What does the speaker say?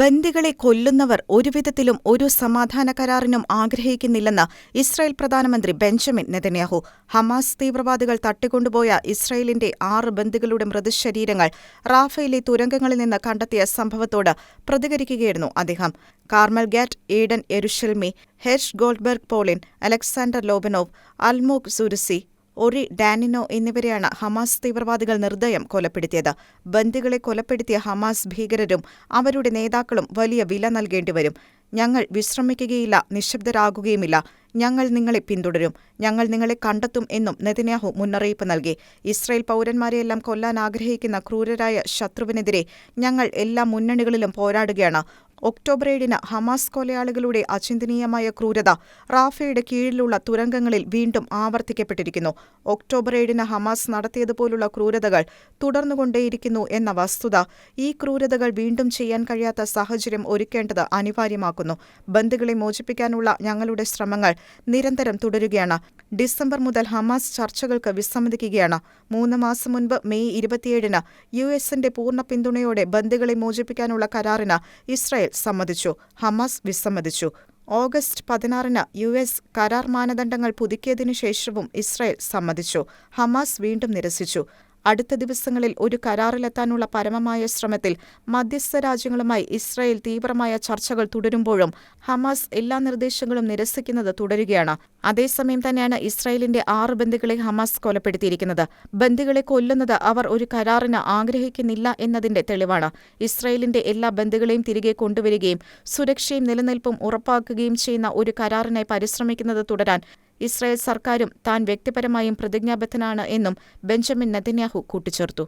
ബന്ദികളെ കൊല്ലുന്നവർ ഒരുവിധത്തിലും ഒരു സമാധാന കരാറിനും ആഗ്രഹിക്കുന്നില്ലെന്ന് ഇസ്രായേൽ പ്രധാനമന്ത്രി ബെഞ്ചമിൻ നെതന്യാഹു. ഹമാസ് തീവ്രവാദികൾ തട്ടിക്കൊണ്ടുപോയ ഇസ്രായേലിന്റെ ആറ് ബന്ദികളുടെ മൃതശരീരങ്ങൾ റാഫയിലെ തുരങ്കങ്ങളിൽ നിന്ന് കണ്ടെത്തിയ സംഭവത്തോട് പ്രതികരിക്കുകയായിരുന്നു അദ്ദേഹം. Carmel Gat Eden Yerushalmi Hersh Goldberg Polin Alexander Lobanov Almog Sarusi Ori Danino എന്നിവരെയാണ് ഹമാസ് തീവ്രവാദികൾ നിർദ്ദയം കൊലപ്പെടുത്തിയത്. ബന്ദികളെ കൊലപ്പെടുത്തിയ ഹമാസ് ഭീകരരും അവരുടെ നേതാക്കളും വലിയ വില നൽകേണ്ടിവരും ഞങ്ങൾ വിശ്രമിക്കുകയില്ല നിശബ്ദരാകുകയുമില്ല. ഞങ്ങൾ നിങ്ങളെ പിന്തുടരും. ഞങ്ങൾ നിങ്ങളെ കണ്ടെത്തും എന്നും നെതന്യാഹു മുന്നറിയിപ്പ് നൽകി. ഇസ്രയേൽ പൗരന്മാരെയെല്ലാം കൊല്ലാൻ ആഗ്രഹിക്കുന്ന ക്രൂരരായ ശത്രുവിനെതിരെ ഞങ്ങൾ എല്ലാ മുന്നണികളിലും പോരാടുകയാണ്. ഒക്ടോബർ ഏഴിന് ഹമാസ് കൊലയാളികളുടെ അചിന്തനീയമായ ക്രൂരത റാഫയുടെ കീഴിലുള്ള തുരങ്കങ്ങളിൽ വീണ്ടും ആവർത്തിക്കപ്പെട്ടിരിക്കുന്നു. ഒക്ടോബർ ഏഴിന് ഹമാസ് നടത്തിയതുപോലുള്ള ക്രൂരതകൾ തുടർന്നുകൊണ്ടേയിരിക്കുന്നു എന്ന വസ്തുത ഈ ക്രൂരതകൾ വീണ്ടും ചെയ്യാൻ കഴിയാത്ത സാഹചര്യം ഒരുക്കേണ്ടത് അനിവാര്യമാക്കുന്നു. ബന്ധുക്കളെ മോചിപ്പിക്കാനുള്ള ഞങ്ങളുടെ ശ്രമങ്ങൾ നിരന്തരം തുടരുകയാണ്. ഡിസംബർ മുതൽ ഹമാസ് ചർച്ചകൾക്ക് വിസമ്മതിക്കുകയാണ്. മൂന്ന് മാസം മുൻപ് മെയ് ഇരുപത്തിയേഴിന് യു എസിന്റെ പൂർണ പിന്തുണയോടെ ബന്ധുക്കളെ മോചിപ്പിക്കാനുള്ള കരാറിന് ഇസ്രായേൽ സമ്മതിച്ചു. ഹമാസ് വിസമ്മതിച്ചു. ഓഗസ്റ്റ് പതിനാറിന് യു എസ് കരാർ മാനദണ്ഡങ്ങൾ പുതുക്കിയതിനു ശേഷവും ഇസ്രായേൽ സമ്മതിച്ചു. ഹമാസ് വീണ്ടും നിരസിച്ചു. അടുത്ത ദിവസങ്ങളിൽ ഒരു കരാറിലെത്താനുള്ള പരമമായ ശ്രമത്തിൽ മധ്യസ്ഥ രാജ്യങ്ങളുമായി ഇസ്രായേൽ തീവ്രമായ ചർച്ചകൾ തുടരുമ്പോഴും ഹമാസ് എല്ലാ നിർദ്ദേശങ്ങളും നിരസിക്കുന്നത് തുടരുകയാണ്. അതേസമയം തന്നെയാണ് ഇസ്രായേലിന്റെ ആറ് ബന്ദികളെ ഹമാസ് കൊലപ്പെടുത്തിയിരിക്കുന്നത്. ബന്ദികളെ കൊല്ലുന്നത് അവർ ഒരു കരാറിന് ആഗ്രഹിക്കുന്നില്ല എന്നതിന്റെ തെളിവാണ്. ഇസ്രായേലിന്റെ എല്ലാ ബന്ദികളെയും തിരികെ കൊണ്ടുവരികയും സുരക്ഷയും നിലനിൽപ്പും ഉറപ്പാക്കുകയും ചെയ്യുന്ന ഒരു കരാറിനായി പരിശ്രമിക്കുന്നത് തുടരാൻ ഇസ്രായേൽ സർക്കാരും താൻ വ്യക്തിപരമായും പ്രതിജ്ഞാബദ്ധനാണ് എന്നും ബെഞ്ചമിൻ നെതന്യാഹു കൂട്ടിച്ചേർത്തു